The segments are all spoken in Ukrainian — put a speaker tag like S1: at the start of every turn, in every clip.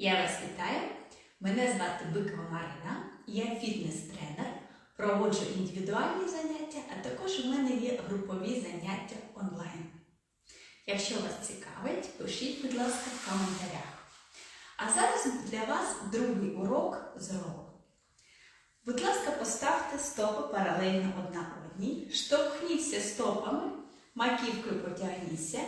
S1: Я вас вітаю. Мене звати Бикова Марина, я фітнес-тренер, проводжу індивідуальні заняття, а також у мене є групові заняття онлайн. Якщо вас цікавить, пишіть, будь ласка, в коментарях. А зараз для вас другий урок з ролу. Будь ласка, поставте стопи паралельно одна одній, штовхніться стопами, маківкою потягніться,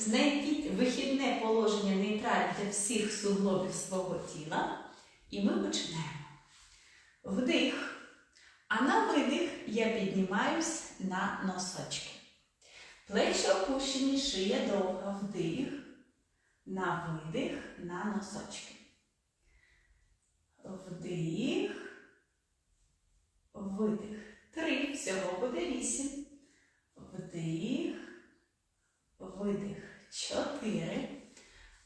S1: знайдіть вихідне положення нейтраль для всіх суглобів свого тіла. І ми починаємо. Вдих. А на видих я піднімаюсь на носочки. Плечі опущені, шия довга, вдих, на видих, на носочки. Вдих, видих. Три. Всього буде вісім. Вдих, видих. Чотири.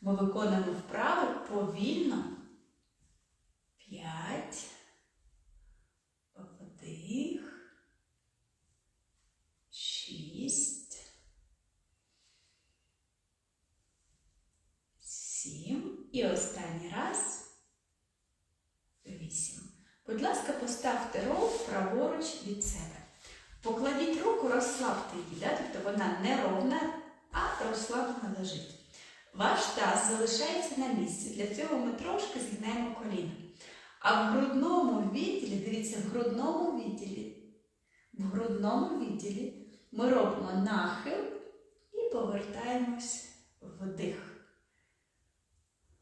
S1: Ми виконуємо вправи повільно. П'ять. Вдих. Шість. Сім. І останній раз. Вісім. Будь ласка, поставте рол праворуч від себе. Покладіть руку, розслабте її, да? тобто вона не ровна, а розслаблена лежить. Ваш таз залишається на місці. Для цього ми трошки згинаємо коліна. А в грудному відділі, дивіться, в грудному відділі, в грудному відділі ми робимо нахил і повертаємось вдих.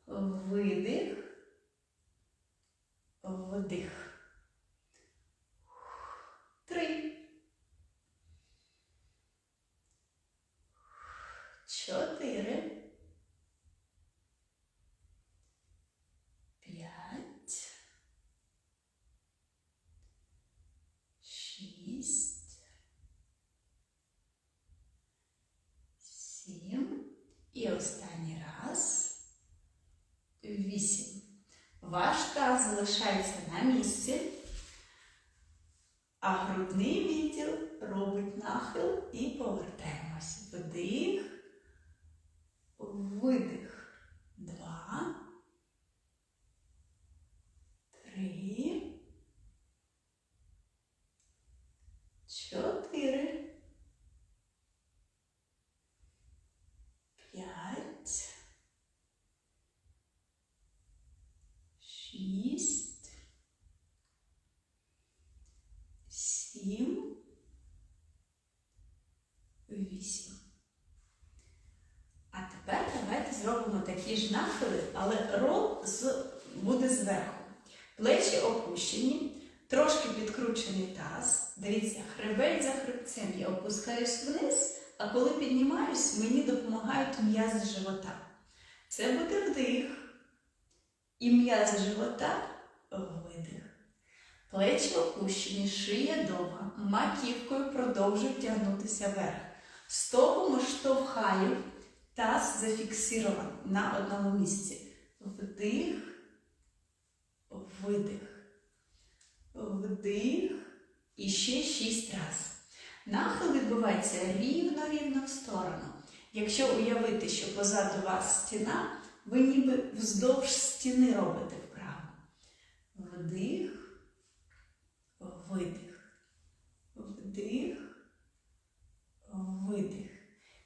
S1: Видих, вдих. Три. Чотири. П'ять. Шість. Сім. І останній раз. Вісім. Ваш таз залишається на місці, такі ж нахили, але рол з, буде зверху. Плечі опущені, трошки підкручений таз. Дивіться, хребець за хребцем. Я опускаюсь вниз, а коли піднімаюсь, мені допомагають м'язи живота. Це буде вдих. І м'язи живота видих. Плечі опущені, шия довга, маківкою продовжують тягнутися вверх. Стопами штовхаю, таз зафіксований на одному місці. Вдих, видих. Вдих. І ще шість раз. Нахил відбувається рівно-рівно в сторону. Якщо уявити, що позаду вас стіна, ви ніби вздовж стіни робите вправо. Вдих, видих. Вдих, видих.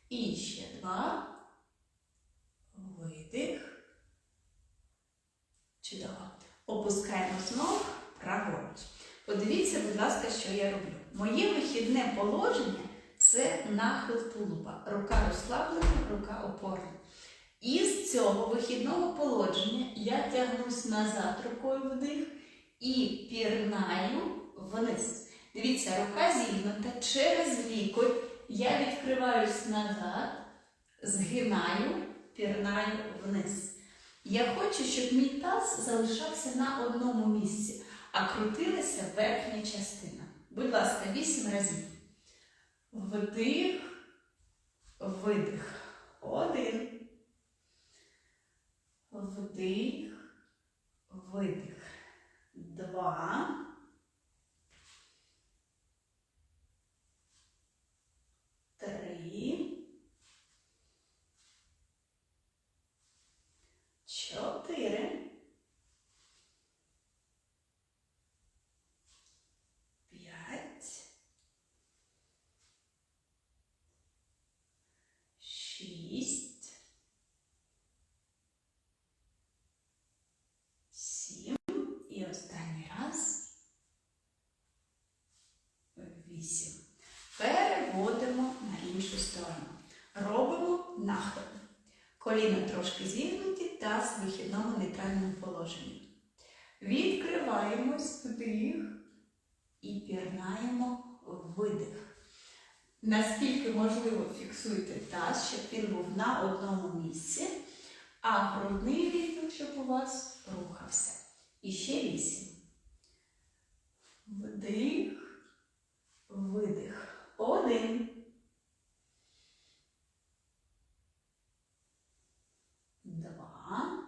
S1: І ще два. Видих. Чудово. Опускаємо знову праворуч. Подивіться, будь ласка, що я роблю. Моє вихідне положення це нахил тулуба. Рука розслаблена, рука опорна. Із цього вихідного положення я тягнусь назад рукою вдих і пірнаю вниз. Дивіться, рука зігнута через лікоть. Я відкриваюсь назад, згинаю, пірнаю вниз. Я хочу, щоб мій таз залишався на одному місці, а крутилася верхня частина. Будь ласка, вісім разів. Вдих, видих. Один. Вдих, видих. Два. Коліна трошки зігнуті та в вихідному нейтральному положенні. Відкриваємось вдих і пірнаємо видих. Наскільки можливо фіксуйте таз, щоб він був на одному місці, а грудний відділ, щоб у вас рухався. І ще вісім. Вдих, видих. Один. Два.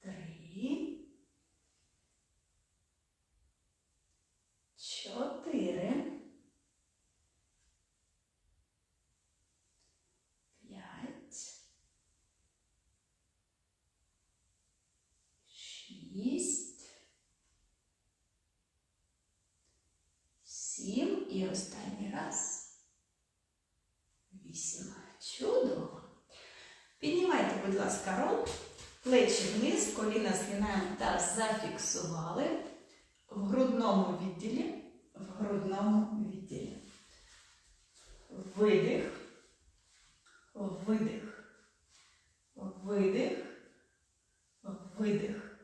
S1: Три. Чотири. П'ять. Шість. Сім. І останній раз. Вісім. Чудово. Піднімайте, будь ласка, рот, плечі вниз, коліна згинаємо та зафіксували в грудному відділі. В грудному відділі. Видих. Видих. Видих. Видих.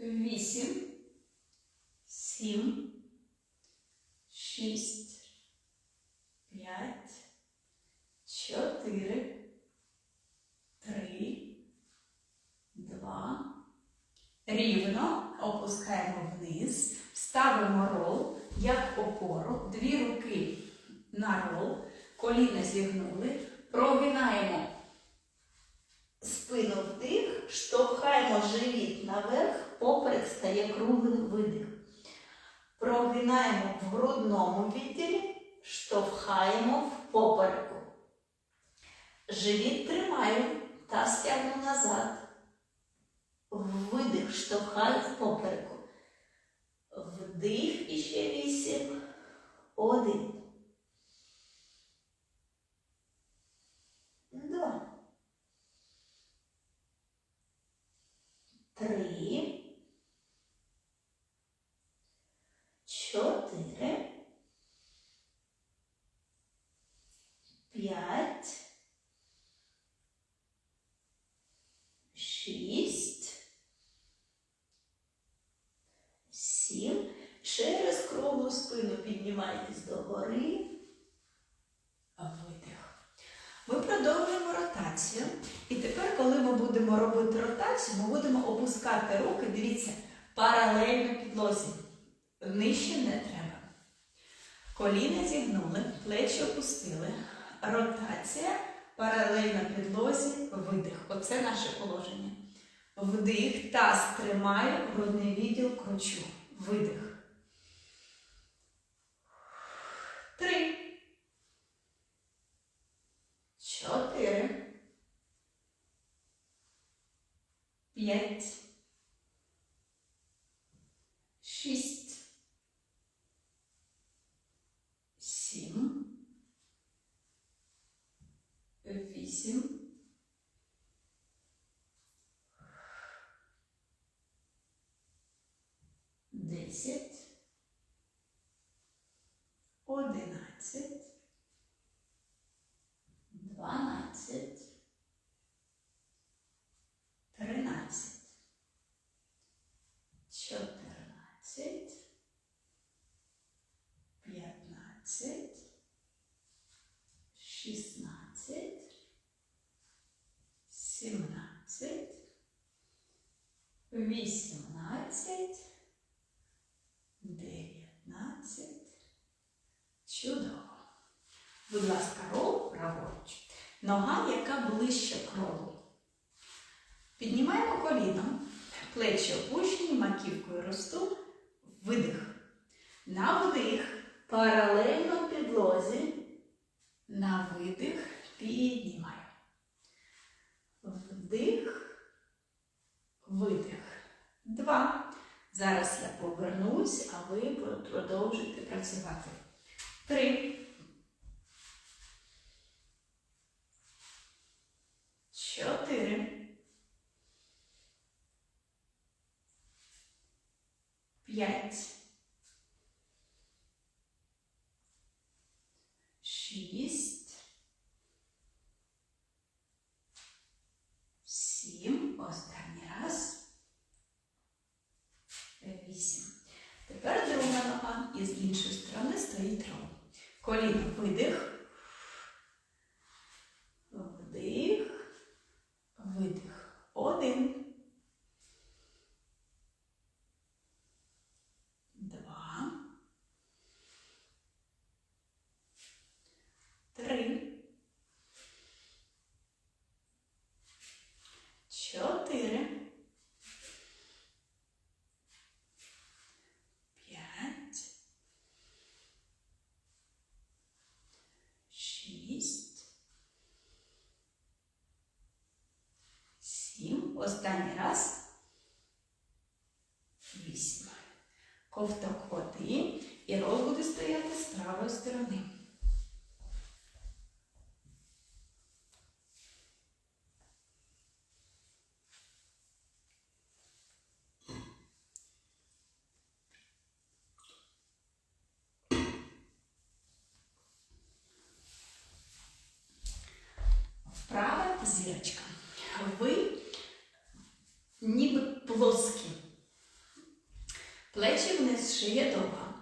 S1: Вісім, сім, шість, п'ять, чотири, три, два. Рівно опускаємо вниз, ставимо рол як опору, дві руки на рол, коліна зігнули, прогинаємо спину вдих, штовхаємо живіт наверх, поперек стає круглим видих. Прогинаємо в грудному відділі, штовхаємо в попереку. Живіт тримаю та стягну назад. Видих, штовхаю в попереку. Вдих і ще вісім. Один. Два. Три. Чотири. П'ять. Шість. Сім. Через круглу спину піднімайтесь догори. Видих. Ми продовжуємо ротацію. І тепер, коли ми будемо робити ротацію, ми будемо опускати руки, дивіться, паралельно підлозі. Нижче не треба. Коліна зігнули, плечі опустили. Ротація паралельно підлозі, видих. Оце наше положення. Вдих, таз тримаю, грудний відділ кручу. Видих. Три. Чотири. П'ять. Шість. Сім. Вісім. Десять. Одинадцять. Дванадцять. Тринадцять. Чотирнадцять. П'ятнадцять. Шістнадцять. Сімнадцять. Вісімнадцять. Дев'ятнадцять. Чудово. Будь ласка, рол праворуч. Нога, яка ближче к ролу. Піднімаємо коліно, плечі опущені, маківкою росту, видих. На вдих, паралельно підлозі, на видих піднімаю. Вдих, видих. Два. Зараз я повернусь, а ви продовжуйте працювати. Три. Чотири. П'ять. І з іншої сторони стоїть рол. Коліно видих. Вдих. Видих. Один. Два. Три. Чотири. П'ять. Шість. Сім. Останній раз. Вісім. Ковток води і рол буде стояти з правої сторони. Вправа зірочка. Ви ніби плоскі. Плечі вниз, шия довга.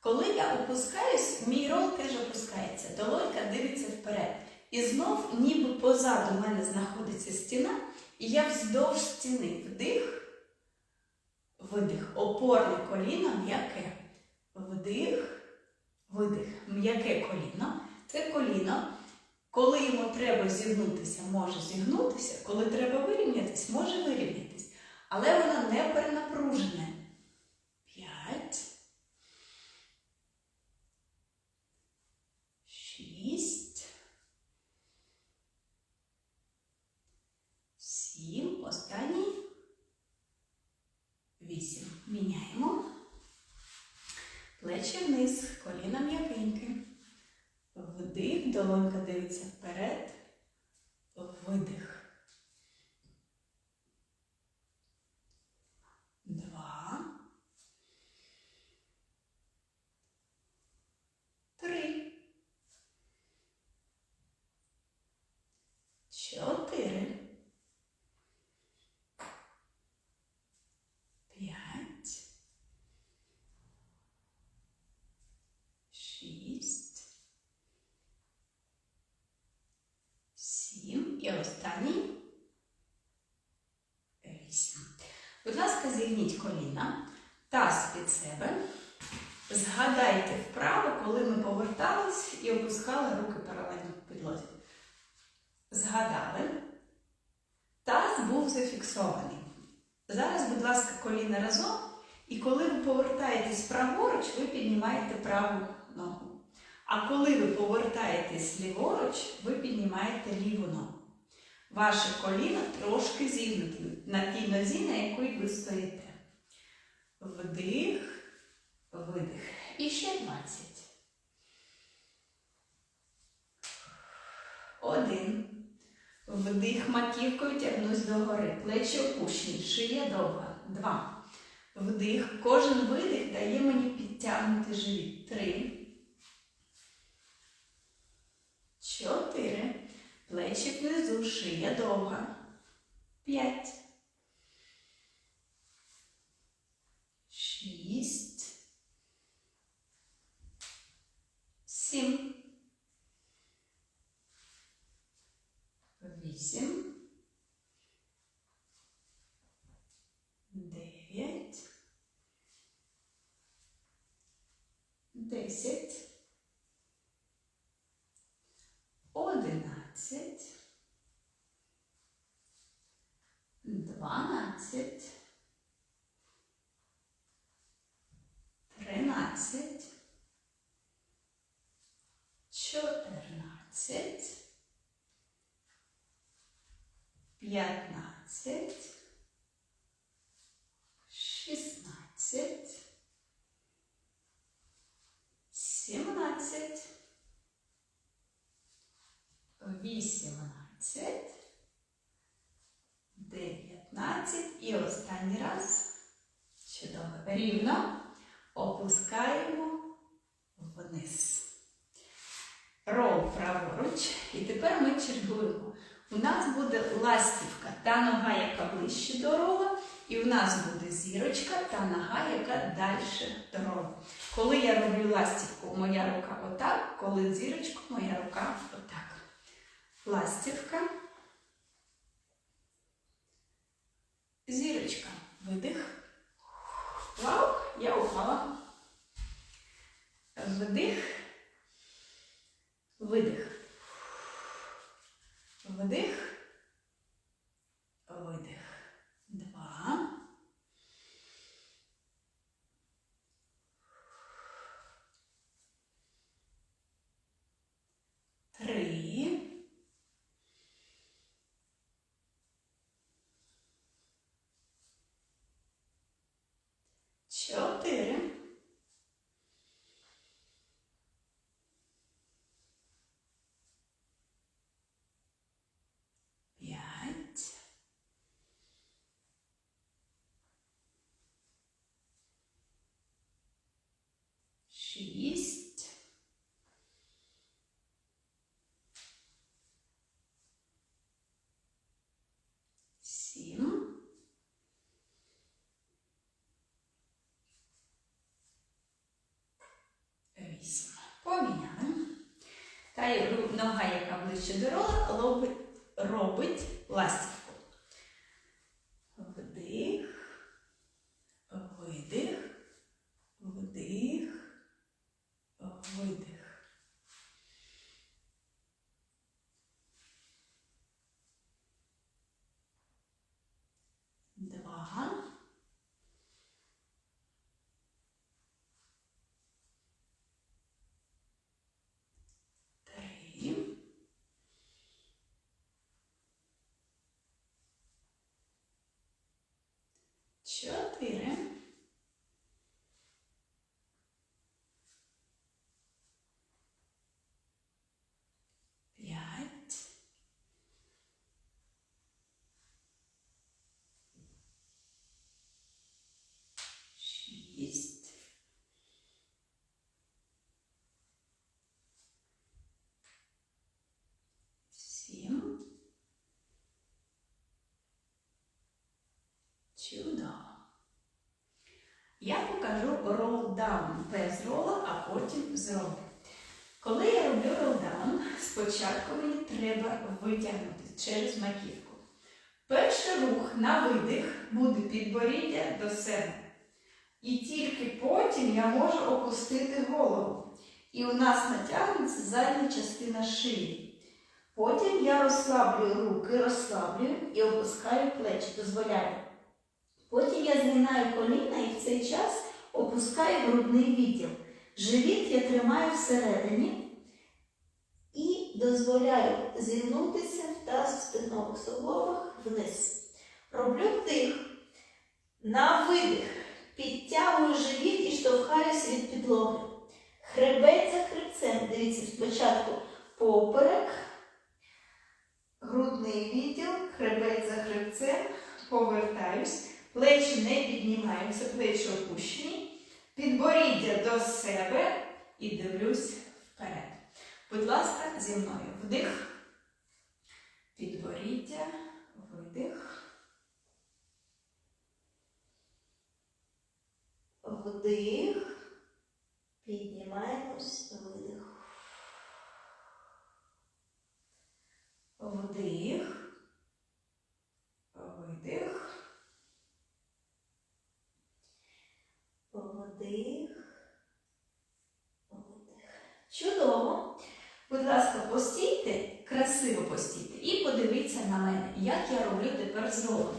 S1: Коли я опускаюсь, мій рол теж опускається. Долонька дивиться вперед. І знов, ніби позаду мене знаходиться стіна, і я вздовж стіни вдих, видих. Опорне коліно м'яке. Вдих, видих. М'яке коліно. Це коліно. Коли йому треба зігнутися, може зігнутися, коли треба вирівнятись, може вирівнятись. Але воно не перенапружене. П'ять. Шість. Сім. Останній. Вісім. Міняємо. Плечі вниз, коліна м'якеньке. Вдих, долонька дивиться вперед. Видих. Два. Три. Чотири. П'ять. Шість. Сім. І останній. Вісім. Будь ласка, зігніть коліна, таз під себе. Згадайте вправо, коли ми повертались і опускали руки паралельно в підлозі. Згадали. Таз був зафіксований. Зараз, будь ласка, коліна разом. І коли ви повертаєтесь праворуч, ви піднімаєте праву ногу. А коли ви повертаєтесь ліворуч, ви піднімаєте ліву ногу. Ваше коліно трошки зігнуте на тій нозі, на якій ви стоїте. Вдих, видих. І ще 20. Один. Вдих маківкою тягнусь догори. Плечі опущені, шия довга. Два. Вдих. Кожен видих дає мені підтягнути живіт. Три. Чотири. Плечі внизу, шия довга. П'ять. Шість. Сім. Вісім. П'ятнадцять. Шістнадцять. Сімнадцять. Вісімнадцять. Дев'ятнадцять. І останній раз. Чудово. Рівно опускаємо вниз. Рол праворуч. І тепер ми чергуємо. У нас буде ластівка та нога, яка ближче до рола, і у нас буде зірочка та нога, яка далі до рола. Коли я роблю ластівку, моя рука отак, коли зірочку, моя рука отак. Ластівка. Зірочка. Видих. Вау, я упала. Вдих. Видих. Вдих. Видих. Два. Три. Чотири. П'ять. Шість. Сім. Вісім. Поміняли. Та й ру- нога, яка ближче до рола, робить, робить ластівку. Вдих, видих, вдих, видих. Два. Три. Чотири. П'ять. Шість. Сім. Чудово. Я покажу ролдаун без рола, а потім з ролу. Коли я роблю ролдаун, спочатку мені треба витягнути через маківку. Перший рух на видих буде підборіддя до себе. І тільки потім я можу опустити голову. І у нас натягнеться задня частина шиї. Потім я розслаблюю руки, розслаблюю і опускаю плечі, дозволяю. Потім я згинаю коліна і в цей час опускаю грудний відділ. Живіт я тримаю всередині і дозволяю зігнутися в таз в стегнових суглобах вниз. Роблю вдих. На видих. Підтягую живіт і штовхаюся від підлоги. Хребець за хребцем. Дивіться, спочатку поперек, грудний відділ, хребець за хребцем, повертаюсь, плечі не піднімаються, плечі опущені, підборіддя до себе і дивлюсь вперед. Будь ласка, зі мною вдих, підборіддя, видих. Вдих. Піднімаємось, видих. Вдих. Видих. Вдих. Видих. Чудово. Будь ласка, постійте, красиво постійте і подивіться на мене, як я роблю тепер з ролом.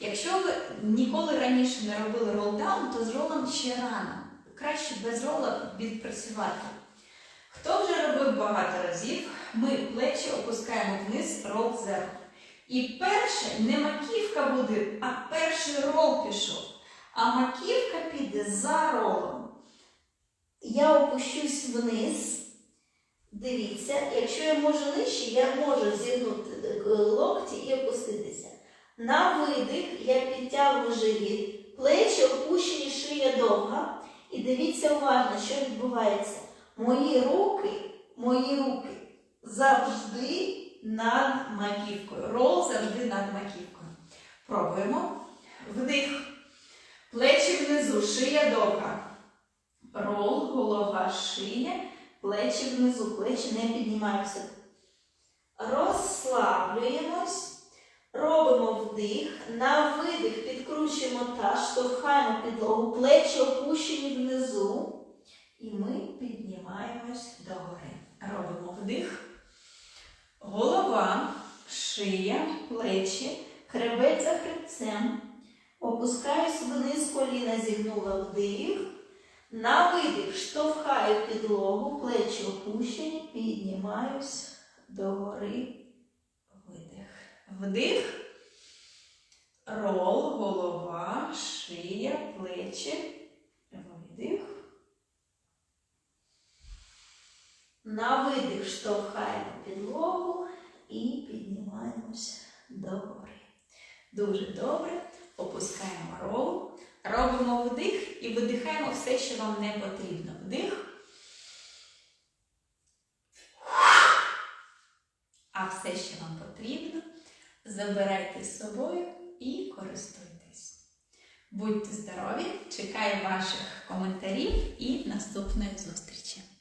S1: Якщо ви ніколи раніше не робили ролдаун, то з ролом ще рано. Краще без рола відпрацювати. Хто вже робив багато разів, ми плечі опускаємо вниз, рол зверху. І перше не маківка буде, а перший рол пішов. А маківка піде за ролом. Я опущусь вниз. Дивіться, якщо я можу нижче, я можу зігнути е, локті і опуститися. На видих я підтягую живіт, плечі опущені шия
S2: довга. І дивіться уважно, що відбувається. Мої руки, мої руки завжди
S1: Над маківкою. Рол завжди над маківкою. Пробуємо. Вдих. Плечі внизу, шия довга. Рол, голова, шия, плечі внизу.
S2: плечі не піднімаються. Розслаблюємось, робимо вдих, на видих підкручуємо та штовхаємо підлогу, плечі опущені внизу. І ми піднімаємось
S1: Догори. Робимо вдих. Голова, шия, плечі.
S2: хребет за хребцем. Опускаюсь вниз, коліна зігнула вдих. На видих штовхаю підлогу, плечі опущені, піднімаюсь догори.
S1: Видих. Вдих. Рол, голова, шия, плечі. Видих.
S2: На видих штовхаємо підлогу і піднімаємось догори.
S1: Дуже добре. Опускаємо рол. Робимо вдих і видихаємо все, що вам не потрібно. Вдих. А все, що вам потрібно, забирайте з собою і користуйтесь. Будьте здорові! Чекаю ваших коментарів і наступної зустрічі!